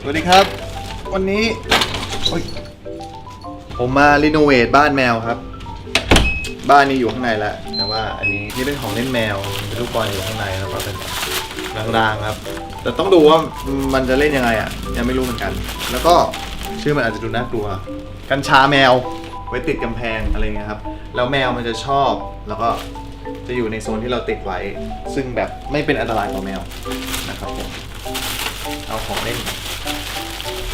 สวัสดีครับ วันนี้โอ๊ยผมมารีโนเวทบ้านแมวครับ บ้านนี้อยู่ข้างในแล้วแต่ว่าอันนี้นี่เป็นของเล่นแมวเป็นลูกบอลอยู่ข้างในแล้วก็เป็นรางๆครับ แต่ต้องดูว่ามันจะเล่นยังไงอะ ยังไม่รู้เหมือนกัน แล้วก็ชื่อมันอาจจะดูน่ากลัว กัญชาแมว ไว้ติดกำแพงอะไรเงี้ยครับ แล้วแมวมันจะชอบ แล้วก็จะอยู่ในโซนที่เราติดไว้ ซึ่งแบบไม่เป็นอันตรายต่อแมวนะครับผม เอาของเล่น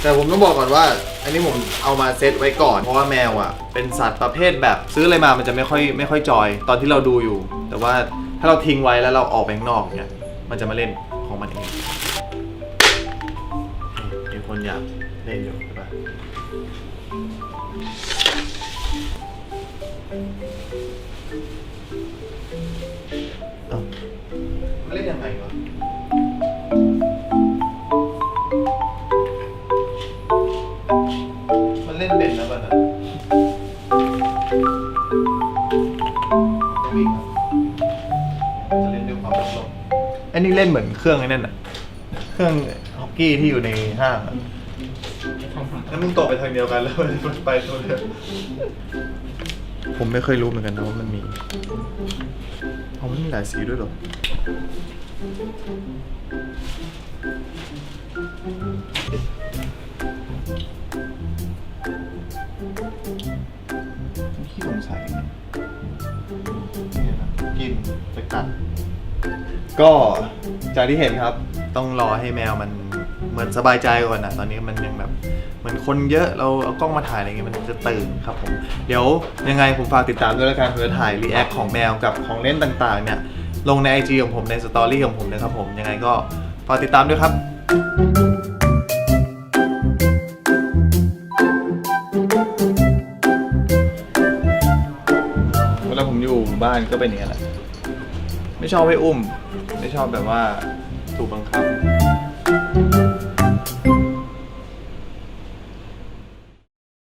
แต่ผมต้องบอกก่อนว่า อันนี้ผมเอามาเซตไว้ก่อนเพราะว่าแมวอะเป็นสัตว์ประเภทแบบซื้ออะไรมามันจะไม่ค่อยไม่ค่อยจอย ตอนที่เราดูอยู่ แต่ว่าถ้าเราทิ้งไว้แล้วเราออกไปข้างนอกเนี่ยมันจะมาเล่นของมันเองมีคนอยากเล่นอยู่ใช่ปะเอ้าเล่นยังไงวะ อันนี้เล่นเหมือนเครื่องไอ้นั่นน่ะ เครื่องฮอกกี้ที่อยู่ในห้างอะแล้วมึงตกไปทางเดียวกันแล้วมันไปตัวเดียวผมไม่เคยรู้เหมือนกันนะว่ามันมีเอามันมีหลายสีด้วยเหรอ ขี้สงสัยเนี่ยนะกินไปกัด ก็จากที่เห็นครับ ต้องรอให้แมวมันเหมือนสบายใจก่อนนะตอนนี้มันยังแบบเหมือนคนเยอะเราเอากล้องมาถ่ายอะไรเงี้ยมันจะตื่นครับผมเดี๋ยวยังไงผมฝากติดตามด้วยล้วกันผมจะถ่ายรีแอคของแมวกับของเล่นต่างๆเนี่ยลงใน IG ของผมในสตอรี่ของผมนะครับผมยังไงก็ฝากติดตามด้วยครับเวลาผมอยู่บ้านก็เป็นอย่างนี้แหละ ไม่ชอบให้อุ้ม ไม่ชอบแบบว่าถูกบังคับ